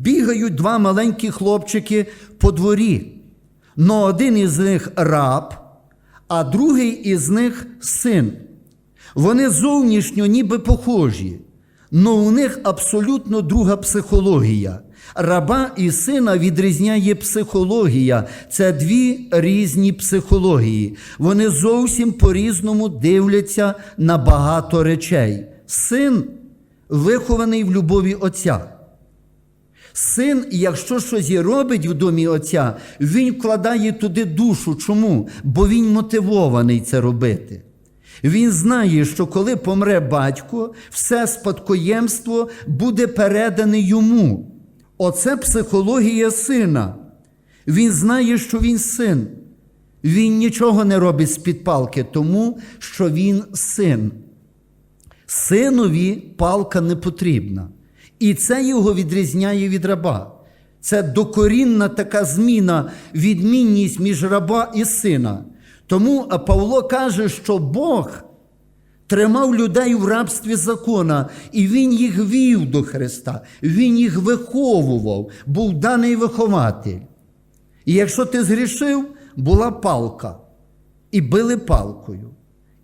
бігають два маленькі хлопчики по дворі. Но один із них раб, а другий із них син. Вони зовнішньо ніби похожі, але у них абсолютно друга психологія. Раба і сина відрізняє психологія. Це дві різні психології. Вони зовсім по-різному дивляться на багато речей. Син вихований в любові Отця. Син, якщо щось робить в домі Отця, він вкладає туди душу. Чому? Бо він мотивований це робити. Він знає, що коли помре батько, все спадкоємство буде передане йому. Оце психологія сина. Він знає, що він син. Він нічого не робить з-під палки, тому що він син. Синові палка не потрібна. І це його відрізняє від раба. Це докорінна така зміна, відмінність між раба і сина. Тому Павло каже, що Бог тримав людей в рабстві закона, і Він їх вів до Христа, Він їх виховував, був даний вихователь. І якщо ти згрішив, була палка, і били палкою.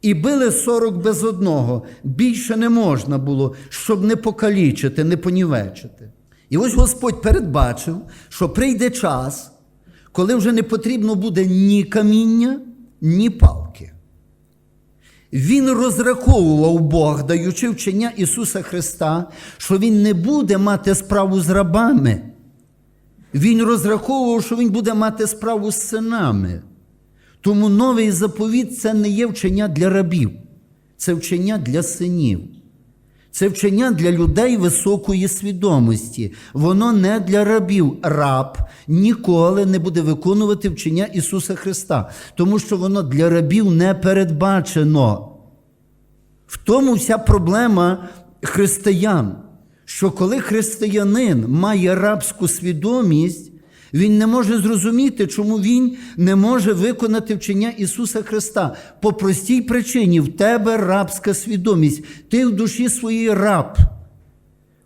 І били 40 без одного. Більше не можна було, щоб не покалічити, не понівечити. І ось Господь передбачив, що прийде час, коли вже не потрібно буде ні каміння, ні палки. Він розраховував Бог, даючи вчення Ісуса Христа, що Він не буде мати справу з рабами. Він розраховував, що Він буде мати справу з синами. Тому новий заповіт це не є вчення для рабів, це вчення для синів. Це вчення для людей високої свідомості. Воно не для рабів. Раб ніколи не буде виконувати вчення Ісуса Христа, тому що воно для рабів не передбачено. В тому вся проблема християн, що коли християнин має рабську свідомість, він не може зрозуміти, чому він не може виконати вчення Ісуса Христа. По простій причині в тебе рабська свідомість. Ти в душі своїй раб.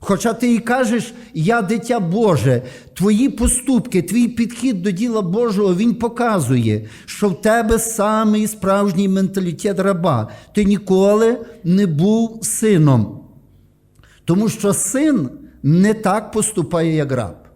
Хоча ти і кажеш, я дитя Боже, твої поступки, твій підхід до діла Божого, він показує, що в тебе самий справжній менталітет раба. Ти ніколи не був сином. Тому що син не так поступає, як раб.